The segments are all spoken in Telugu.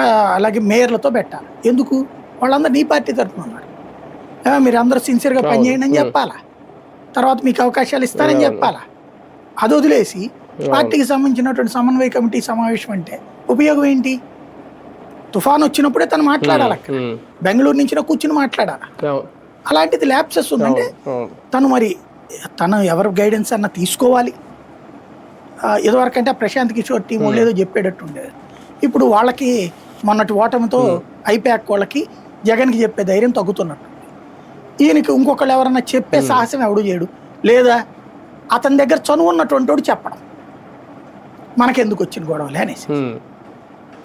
అలాగే మేయర్లతో పెట్టాలి. ఎందుకు? వాళ్ళందరూ నీ పార్టీ తరఫున ఉన్నారు. మీరు అందరూ సిన్సియర్గా. పనిచేయండి అని. చెప్పాలా? తర్వాత మీకు అవకాశాలు ఇస్తారని అవును. చెప్పాలా? అది వదిలేసి పార్టీకి సంబంధించినటువంటి సమన్వయ కమిటీ సమావేశం అంటే ఉపయోగం ఏంటి? తుఫాన్ వచ్చినప్పుడే తను మాట్లాడాలి అక్కడ. బెంగళూరు నుంచి కూర్చుని మాట్లాడాలి? అలాంటిది ల్యాప్సెస్ ఉందంటే తను మరి తను ఎవరి గైడెన్స్ అన్న తీసుకోవాలి. ఆ, ఇదివరకు అంటే ప్రశాంత్ కిషోర్ టీం ఏదో చెప్పేటట్టు ఉండేది. ఇప్పుడు వాళ్ళకి మొన్నటి ఓటమితో ఐపాక్ వాళ్ళకి జగన్కి చెప్పే ధైర్యం తగ్గుతున్నట్టు. ఈయనకి ఇంకొకళ్ళు ఎవరన్నా చెప్పే సాహసం ఎవడు చేయడు. లేదా అతని దగ్గర చనువు ఉన్నటువంటి వాడు చెప్పడం. మనకెందుకు వచ్చిన గొడవలే అనేసి.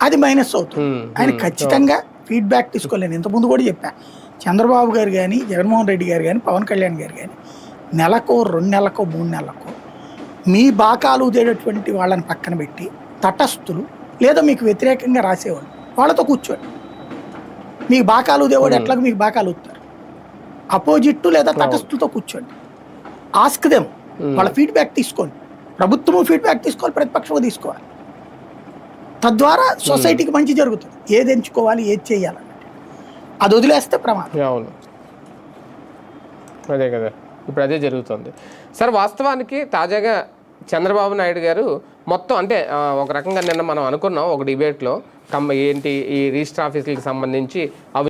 అది మైనస్ అవుతుంది. ఆయన ఖచ్చితంగా ఫీడ్బ్యాక్ తీసుకోలేను. ఇంతకుముందు కూడా చెప్పా. చంద్రబాబు గారు కానీ జగన్మోహన్ రెడ్డి గారు కానీ పవన్ కళ్యాణ్ గారు కానీ నెలకో రెండు నెలకో మూడు నెలలకో మీ బాకాలు తేడటువంటి వాళ్ళని పక్కన పెట్టి తటస్థులు లేదా మీకు వ్యతిరేకంగా రాసేవాళ్ళు వాళ్ళతో కూర్చోండి. మీకు బాకాలు దేవాడు ఎట్లాగో మీకు బాకాలు అవుతారు అపోజిట్ లేదా తటస్థులతో కూర్చోండి. ఆస్క్ దెమ్ వాళ్ళ ఫీడ్బ్యాక్ తీసుకోండి. ప్రభుత్వము ఫీడ్బ్యాక్ తీసుకోవాలి ప్రతిపక్షము తీసుకోవాలి. తద్వారా సొసైటీకి మంచి జరుగుతుంది. ఏది ఎంచుకోవాలి ఏది చేయాలన్నది అది వదిలేస్తే ప్రమాదం. అవును. అదే కదా. ఇప్పుడు అదే జరుగుతుంది. సార్ వాస్తవానికి తాజాగా చంద్రబాబు నాయుడు గారు మొత్తం అంటే ఒక రకంగా నిన్న మనం అనుకున్నాం ఒక డిబేట్లో కమ్మ ఏంటి ఈ రిజిస్టర్ ఆఫీసులకు సంబంధించి అవి